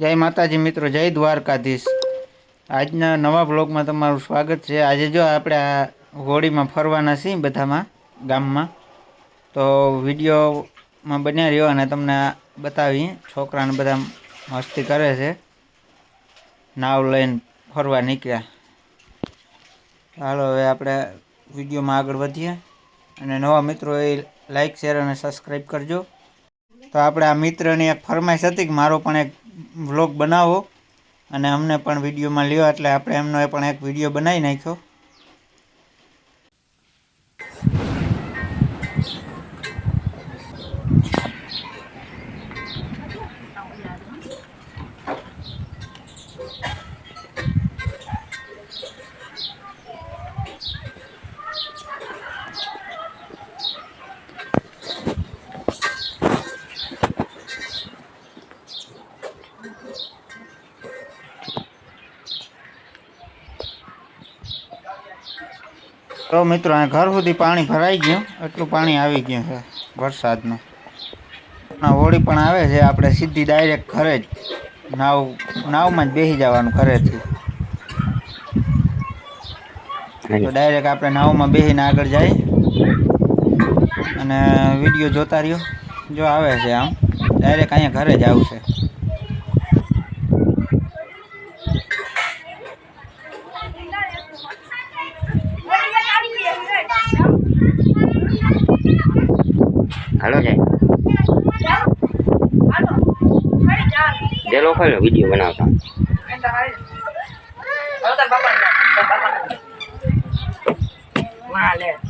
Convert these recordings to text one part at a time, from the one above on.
જય માતાજી મિત્રો, જય દ્વારકાધીશ. આજના નવા બ્લોગમાં તમારું સ્વાગત છે. આજે જો આપણે આ હોળીમાં ફરવાના છીએ બધામાં, ગામમાં, તો વિડીયોમાં બન્યા રહ્યો અને તમને બતાવી છોકરાને બધા મસ્તી કરે છે. નાવ લઈને ફરવા નીકળ્યા. હાલો, હવે આપણે વિડીયોમાં આગળ વધીએ. અને નવા મિત્રો, એ લાઇક શેર અને સબસ્ક્રાઈબ કરજો. તો આપણે આ મિત્રની એક ફરમાઈશ હતી કે મારો પણ એક વ્લોગ બનાવો. અને અમને પણ વિડીયોમાં લ્યો, એટલે આપણે એમનો પણ એક વીડિયો બનાવી નાખ્યો. તો મિત્રો આ ઘર સુધી પાણી ભરાઈ ગયું. એટલું પાણી આવી ગયું છે વરસાદનું. હોળી પણ આવે છે. આપણે સીધી ડાયરેક્ટ ઘરે જ નાવ, નાવમાં જ બેસી જવાનું ઘરેથી. તો ડાયરેક્ટ આપણે નાવમાં બેસીને આગળ જાય. અને વીડિયો જોતા રહ્યો. જો આવે છે આમ ડાયરેક્ટ અહીંયા ઘરે જ આવશે. હાલો જાય. જે લોકો વીડિયો બનાવતા. પાણી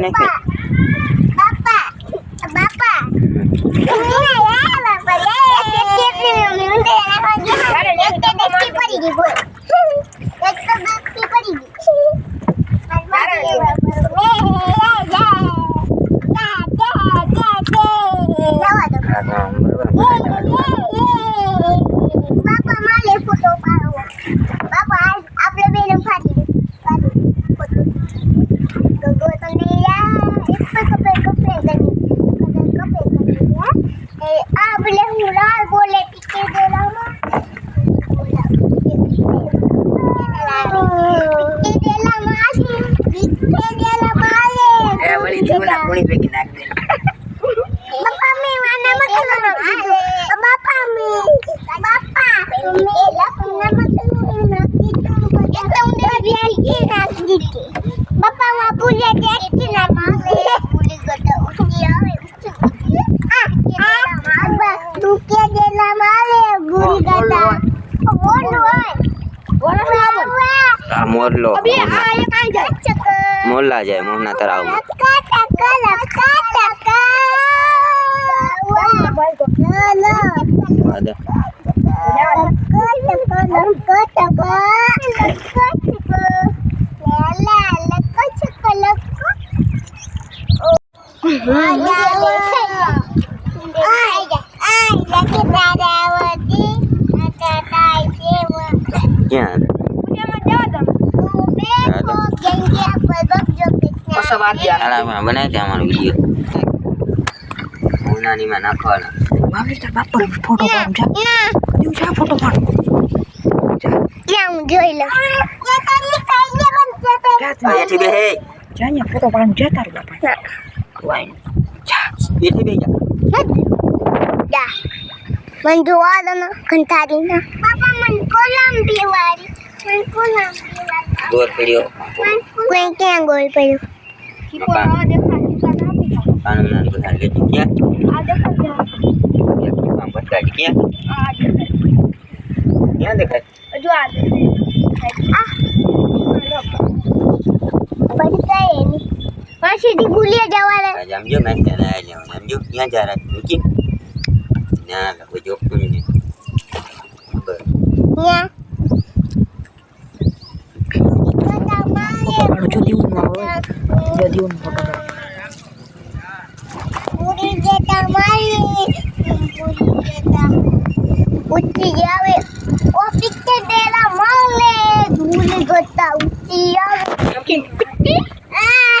નહીં નાખે હા, હા, બરોબર. બાપા માલે ફોટો પાડવો બાપા આજ આપણે બેને ફાડી દે ફાડી ફોટો ગગો તો લીયા એક પર કપે કપે ગની કપે કપે ગની હે લાલ બોલે ટીકે દે લાવો ટીકે દે લા માસી ટીકે દે લા માલે એ વળી જીવના પોણી ભેગી નાખ દે બાપા મે વાના મતલબ બાપા મે બાપા મે લખના મતલબ નાખી તો ઉંદે બિયારી નાખી દીધી બાપા માં પૂલે દેખતી ના મારે પૂલે ગટા ઉઠી આવે આ આ તું કે દેલા મારે ગુરી ગટા બોલ હોય. મોરલો. અબે આ એ કાઈ જાય. ચક મોરલા જાય મોરના તળાવમાં લકા ટકા લકા ટકા વાહ વાદે. ક્યાં શાળામાં બનાવી દે અમારો વીડિયો ઉનાનીમાં નાખવાના. ત્યાં હું જોઈ લઉં અહીંયાથી બે હે જાને ફોટો પાડું જતા રહો બાપા બેઠી બે જા. જા મને જોવા દો ને કંટાળી ના પાપા દોર પડ્યો. કોઈ ક્યાં ગોળ પડ્યું? ના બધા લેતી ક્યાં? બતાડી ક્યાં? ક્યાં દેખાય? થી ભૂલિયા જવા આ સમજો મેં આ ક્યાં જા રહ્યા તું ના બસ ન્યા તો તમારે પાણું જો દીવું ન આવે જો દીવું ન ફોટો પૂરી જતા મારી પૂરી જતા. ઉઠી જાવે ઓ પિક્ચર દેલા માલે ધૂલ ગતા ઉઠી આવે. આ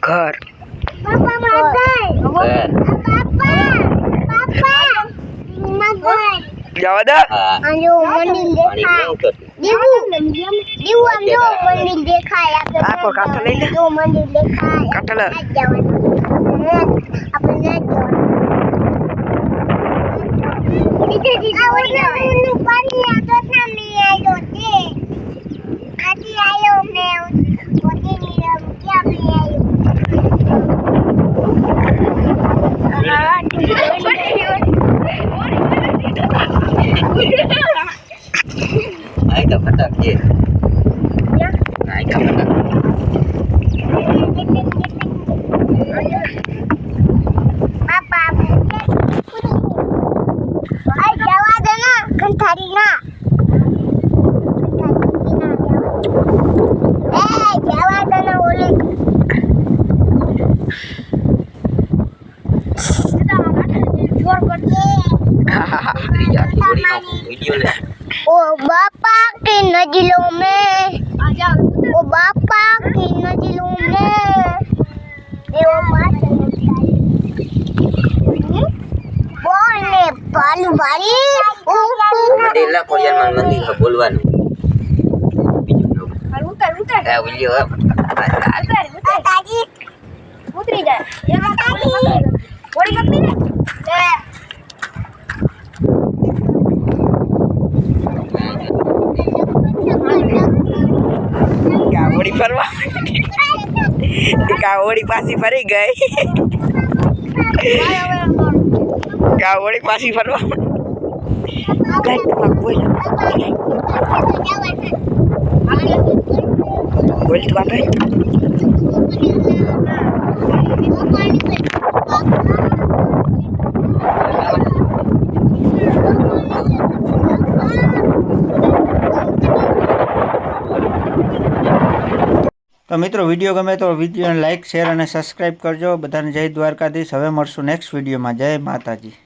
ઘર. જવા દે હા મંદિર દેખાય. દીવું દીવું આમ જો મંદિર દેખાય આ કોઈ કાંઠો લઈ લે. જો મંદિર દેખાય કાંઠો લે. આપણે ના જવાનું દીદી દીદી આ ઓલું પાણી આવતો ના મે ke najilo me. Dewa mata Boleh palu bari. Oh, મંદિર લા કોરિયાનમાં મંદિર છે બોલવાનું બીજું નવું આ વીડિયો tadi ઉતરી જાય એમાં કાંઈ વળી ગમી ને કાવડી ફરવા કાવડી પાછી ફરી ગઈ. કાવડી પાછી ફરવા. બોલ તું આપણે તો મિત્રો વીડિયો ગમે તો વિડીયોને લાઇક શેર અને સબસ્ક્રાઈબ કરજો. બધાને જય દ્વારકાધીશ. હવે મળશું નેક્સ્ટ વિડીયોમાં જય માતાજી.